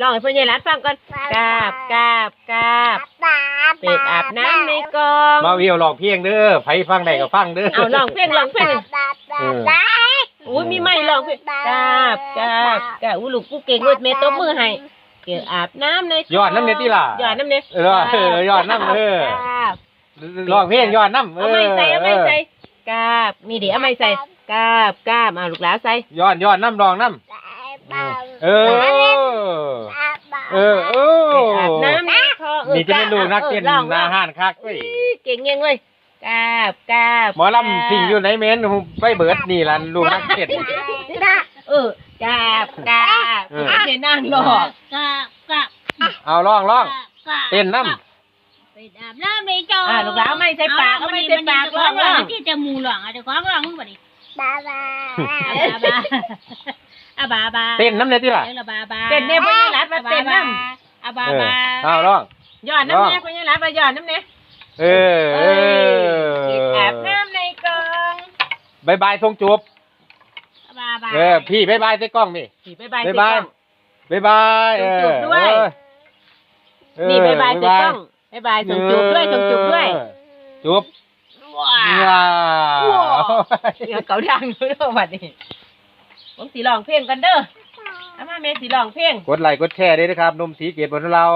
ลองให้พ่อใหญ่รัดฟังก่อนกราบกราบกราบเป็ดอาบน้ำในกองมาวิวลองเพียงเด้อไผฟังได้ก็ฟังเด้อเอาลองเพลงลองเพลงเอออุ้ยมีไม่ลองเพลงกราบกราบกราบอุ้ยลูกกูเก่งเว้ยแม่ตบมือให้เกี่ยวอาบน้ำในกงยอดน้ำเนี่ยติล่ะยอดน้ำเนี่ยเออเออยอดน้ำเออกราบลองเพลงยอดน้ำเอเอาอไม่ใส่เอาไม่ใส่กราบมีเดี๋ยวเอาไม่ใส่กราบกราบเอาลูกหลานใส่ยอดยอดน้ำรองน้ำเออเออเออเป็ดอาบน้ำในคองเออนี่จะเป็นลูกนักเต้นออลองลนาองหารคักเว้ยเก่งเงี้ยเลยกราบกราบหมอลำสิ่งอยู่ในเมนไปเบิดนี่ล่ะลูกนักเต้นเออกราบกราบเออไม่ใช่นั่งหรอกกะกะเอาร้องร้องกะเต้นน้ไปอาบน้ำในจออ่าลูกหลานเอาไม่ใส่ปากเอาไม่ใส่ปากร้องร้องที่จะมูหลองอะเดี๋ยวของร้องมึงบ่ดิบาบาอาบาอาบาบาำเต้นน้ำเนี่ยที่ล่ะเต้นละบาบาเต้นเนี่ยพ่อใหญ่รัดมาเต้นน้ อาบาเออบาเอาร้องำยอดน้ำเนี่ยพ่อใหญ่รัดมายอดน้ำเนี่ยเออเอเก็บออาบน้ำในกองบายบายทรงจูบอาบาบาเออพี่บายบายใส่กล้องนี่สีบายบายบ๊ายใส่บายกล้องบายบายเออส่งจูบด้วยเออนี่บายบายใส่กล้องบายบายส่งจูบด้วยส่งจูบด้วยเออจูบว้าว้าวเดี๋ยวเขาดังด้วยวันนี้ผมสีลองเพลงกันเด้อ เอามาเมสีลองเพลงกดไลค์กดแชร์ด้วยนะครับนมสีเกตบนเรา